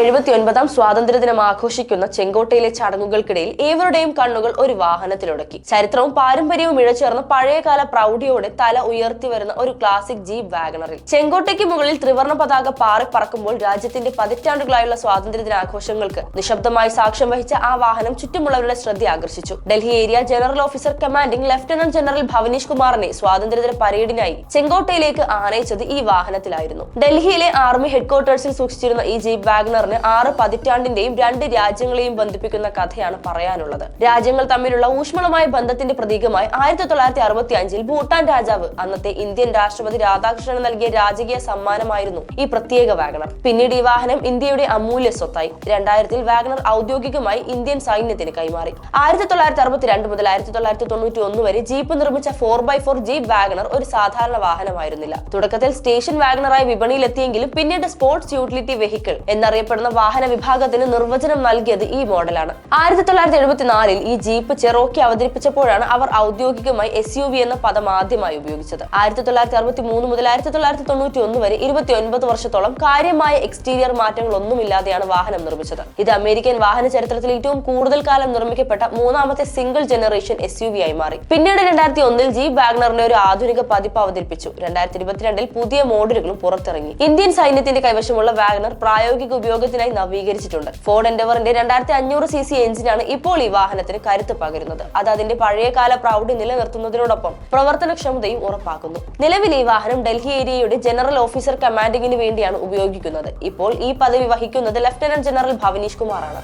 എഴുപത്തി ഒൻപതാം സ്വാതന്ത്ര്യദിനം ആഘോഷിക്കുന്ന ചെങ്കോട്ടയിലെ ചടങ്ങുകൾക്കിടയിൽ ഏവരുടെയും കണ്ണുകൾ ഒരു വാഹനത്തിലുടക്കി ചരിത്രവും പാരമ്പര്യവും ഇഴചേർന്ന പഴയകാല പ്രൗഢിയോടെ തല ഉയർത്തി വരുന്ന ഒരു ക്ലാസിക് ജീപ്പ് വാഗണറിൽ. ചെങ്കോട്ടയ്ക്ക് മുകളിൽ ത്രിവർണ പതാക പാറി പറക്കുമ്പോൾ രാജ്യത്തിന്റെ പതിറ്റാണ്ടുകളായുള്ള സ്വാതന്ത്ര്യദിനാഘോഷങ്ങൾക്ക് നിശബ്ദമായി സാക്ഷ്യം വഹിച്ച ആ വാഹനം ചുറ്റുമുള്ളവരുടെ ശ്രദ്ധ ആകർഷിച്ചു. Delhi area general officer commanding lieutenant general Bhavnish കുമാറിനെ സ്വാതന്ത്ര്യദിന പരേഡിനായി ചെങ്കോട്ടയിലേക്ക് ആനയിച്ചത് ഈ വാഹനത്തിലായിരുന്നു. ഡൽഹിയിലെ ആർമി ഹെഡ്ക്വാർട്ടേഴ്സിൽ സൂക്ഷിച്ചിരുന്ന ഈ ജീപ്പ് വാഗണറിന് ആറ് പതിറ്റാണ്ടിന്റെയും രണ്ട് രാജ്യങ്ങളെയും ബന്ധിപ്പിക്കുന്ന കഥയാണ് പറയാനുള്ളത്. രാജ്യങ്ങൾ തമ്മിലുള്ള ഊഷ്മളമായ ബന്ധത്തിന്റെ പ്രതീകമായി ആയിരത്തി തൊള്ളായിരത്തി അറുപത്തി അഞ്ചിൽ ഭൂട്ടാൻ രാജാവ് അന്നത്തെ ഇന്ത്യൻ രാഷ്ട്രപതി രാധാകൃഷ്ണൻ നൽകിയ രാജകീയ സമ്മാനമായിരുന്നു ഈ പ്രത്യേക വാഗണർ. പിന്നീട് ഈ വാഹനം ഇന്ത്യയുടെ അമൂല്യ സ്വത്തായി. രണ്ടായിരത്തിൽ വാഗണർ ഔദ്യോഗികമായി ഇന്ത്യൻ സൈന്യത്തിന് കൈമാറി. ആയിരത്തി തൊള്ളായിരത്തി അറുപത്തിരണ്ട് മുതൽ ആയിരത്തി തൊള്ളായിരത്തി തൊണ്ണൂറ്റി ഒന്ന് വരെ ജീപ്പ് നിർമ്മിച്ച four by four jeep wagoneer ഒരു സാധാരണ വാഹനമായിരുന്നില്ല. തുടക്കത്തിൽ സ്റ്റേഷൻ വാഗണറായി വിപണിയിലെത്തിയെങ്കിലും പിന്നീട് സ്പോർട്സ് യൂട്ടിലിറ്റി വെഹിക്കിൾ എന്നറിയപ്പെടുന്ന വാഹന വിഭാഗത്തിന് നിർവചനം നൽകിയത് ഈ മോഡലാണ്. ആയിരത്തി തൊള്ളായിരത്തി എഴുപത്തിനാലിൽ ഈ ജീപ്പ് ചെറോക്കി അവതരിപ്പിച്ചപ്പോഴാണ് അവർ ഔദ്യോഗികമായി എസ് യു വി എന്ന പദം ആദ്യമായി ഉപയോഗിച്ചത്. ആയിരത്തി തൊള്ളായിരത്തി അറുപത്തി മൂന്ന് മുതൽ ആയിരത്തി തൊള്ളായിരത്തി തൊണ്ണൂറ്റി ഒന്ന് വരെ ഇരുപത്തി ഒൻപത് വർഷത്തോളം കാര്യമായ എക്സ്റ്റീരിയർ മാറ്റങ്ങളൊന്നുമില്ലാതെയാണ് വാഹനം നിർമ്മിച്ചത്. ഇത് അമേരിക്കൻ വാഹന ചരിത്രത്തിൽ ഏറ്റവും കൂടുതൽ കാലം നിർമ്മിക്കപ്പെട്ട മൂന്നാമത്തെ single generation S U V ആയി മാറി. പിന്നീട് രണ്ടായിരത്തി ഒന്നിൽ ജീപ്പ് വാഗ്നറിന്റെ ഒരു ആധുനിക പതിപ്പ് അവതരിപ്പിച്ചു. രണ്ടായിരത്തി ഇരുപത്തിരണ്ടിൽ പുതിയ മോഡലുകളും പുറത്തിറങ്ങി. ഇന്ത്യൻ സൈന്യത്തിന്റെ കൈവശമുള്ള വാഗ്നർ പ്രായോഗിക ഉപയോഗത്തിനായി നവീകരിച്ചിട്ടുണ്ട്. ഫോർഡ് എൻഡവറിന്റെ രണ്ടായിരത്തി അഞ്ഞൂറ് സി സി എഞ്ചിനാണ് ഇപ്പോൾ ഈ വാഹനത്തിന് കരുത്ത് പകരുന്നത്. അത് അതിന്റെ പഴയകാല പ്രൗഢി നിലനിർത്തുന്നതിനോടൊപ്പം പ്രവർത്തനക്ഷമതയും ഉറപ്പാക്കുന്നു. നിലവിൽ ഈ വാഹനം ഡൽഹി ഏരിയയുടെ ജനറൽ ഓഫീസർ കമാൻഡിംഗിന് വേണ്ടിയാണ് ഉപയോഗിക്കുന്നത്. ഇപ്പോൾ ഈ പദവി വഹിക്കുന്നത് ലഫ്റ്റനന്റ് ജനറൽ ഭവനീഷ് കുമാറാണ്.